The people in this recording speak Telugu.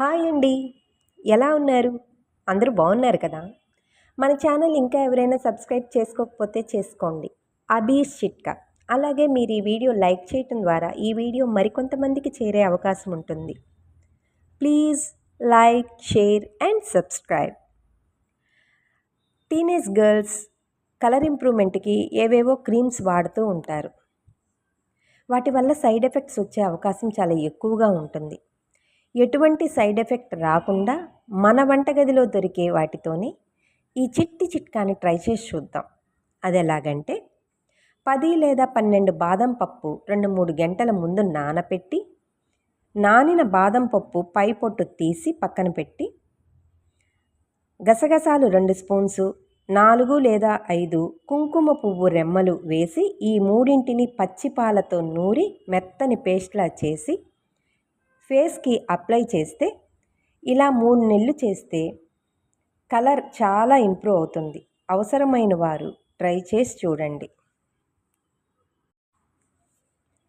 హాయ్ అండి. ఎలా ఉన్నారు? అందరూ బాగున్నారు కదా? మన ఛానల్ ఇంకా ఎవరైనా సబ్స్క్రైబ్ చేసుకోకపోతే చేసుకోండి. అబీస్ చిట్కా. అలాగే మీరు ఈ వీడియో లైక్ చేయటం ద్వారా ఈ వీడియో మరికొంతమందికి చేరే అవకాశం ఉంటుంది. Please like share and subscribe. Teenage girls colour ఇంప్రూవ్మెంట్కి ఏవేవో క్రీమ్స్ వాడుతూ ఉంటారు. వాటి వల్ల సైడ్ ఎఫెక్ట్స్ వచ్చే అవకాశం చాలా ఎక్కువగా ఉంటుంది. ఎటువంటి సైడ్ ఎఫెక్ట్ రాకుండా మన వంటగదిలో దొరికే వాటితోనే ఈ చిట్టి చిట్కాని ట్రై చేసి చూద్దాం. అది ఎలాగంటే పది లేదా పన్నెండు బాదం పప్పు రెండు మూడు గంటల ముందు నానపెట్టి నానిన బాదం పప్పు పై పొట్టు తీసి పక్కన పెట్టి గసగసాలు రెండు స్పూన్సు నాలుగు లేదా ఐదు కుంకుమ పువ్వు రెమ్మలు వేసి ఈ మూడింటిని పచ్చిపాలతో నూరి మెత్తని పేస్ట్లా చేసి ఫేస్కి అప్లై చేస్తే ఇలా మూడు నెలలు చేస్తే కలర్ చాలా ఇంప్రూవ్ అవుతుంది. అవసరమైన వారు ట్రై చేసి చూడండి.